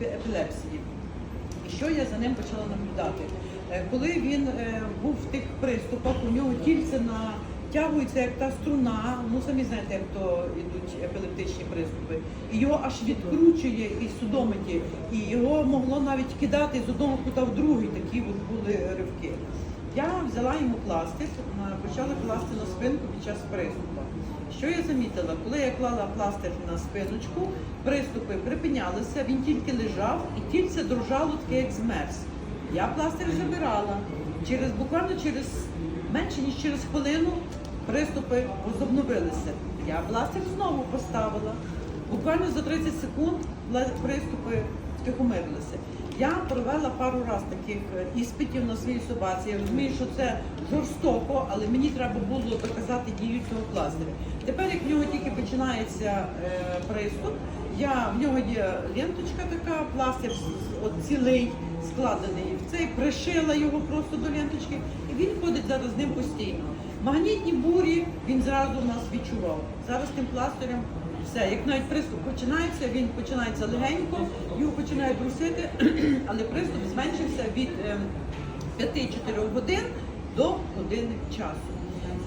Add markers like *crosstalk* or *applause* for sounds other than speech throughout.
приступи епілепсії. Що я за ним почала наблюдати? Е, Коли він е, був в тих приступах, у нього тільце натягується як та струна, ну самі знаєте, як то йдуть епілептичні приступи, і його аж відкручує і судомиті, і його могло навіть кидати з одного кута в другий, такі от. Я взяла йому пластик, почала класти на спинку під час приступу. Що я замітила? Коли я клала пластир на спиночку, приступи припинялися, він тільки лежав і тільце дружало таке, як змерз. Я пластир забирала. Через буквально через менше ніж через хвилину приступи возобновилися. Я пластир знову поставила. Буквально за 30 секунд приступи втихомирилися. Я провела пару раз таких е, іспитів на своїй собаці. Я розумію, що це жорстоко, але мені треба було доказати дію цього пластиря. Тепер, як в нього тільки починається е, приступ, я в нього є ленточка така, пластир цілий складений в цей, пришила його просто до ленточки, зараз з ним постійно. Магнітні бурі він зразу нас відчував. Зараз тим пластирем все, як навіть приступ починається, він починається легенько, його починає брусити, *clears throat* але приступ зменшився від ем, 5-4 годин до години часу.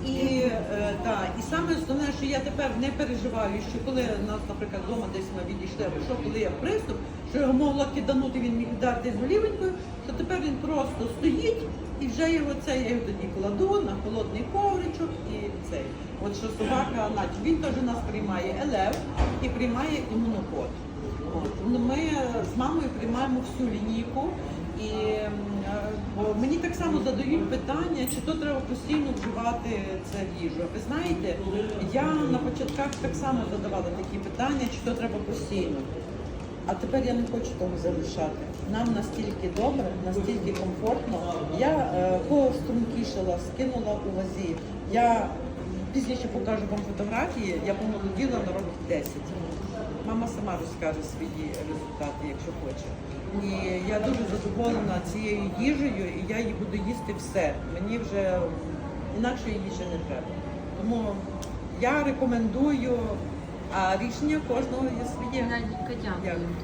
І, е, да, і саме основне, що я тепер не переживаю, що коли нас, наприклад, вдома десь ми відійшли, або що коли є приступ, що його могла киданути, він міг вдарити з голівенькою, то тепер він просто стоїть і вже його це я його тоді кладу на холодний ковричок і цей. От що собака, наче він теж нас приймає елев і приймає імунокод. От. Ми з мамою приймаємо всю лінійку. І е, бо мені так само задають питання, чи то треба постійно вживати це їжу. Ви знаєте, я на початках так само задавала такі питання, чи то треба постійно. А тепер я не хочу того залишати. Нам настільки добре, настільки комфортно. Я е, пострункішала, скинула у вазі. Я пізніше покажу вам фотографії, я помолоділа на років 10. Мама сама розкаже свої результати, якщо хоче. І я дуже задоволена цією їжею, і я її буду їсти все. Мені вже інакшої їжі не треба. Тому я рекомендую, а рішення кожного є своє. Дякую. Дякую.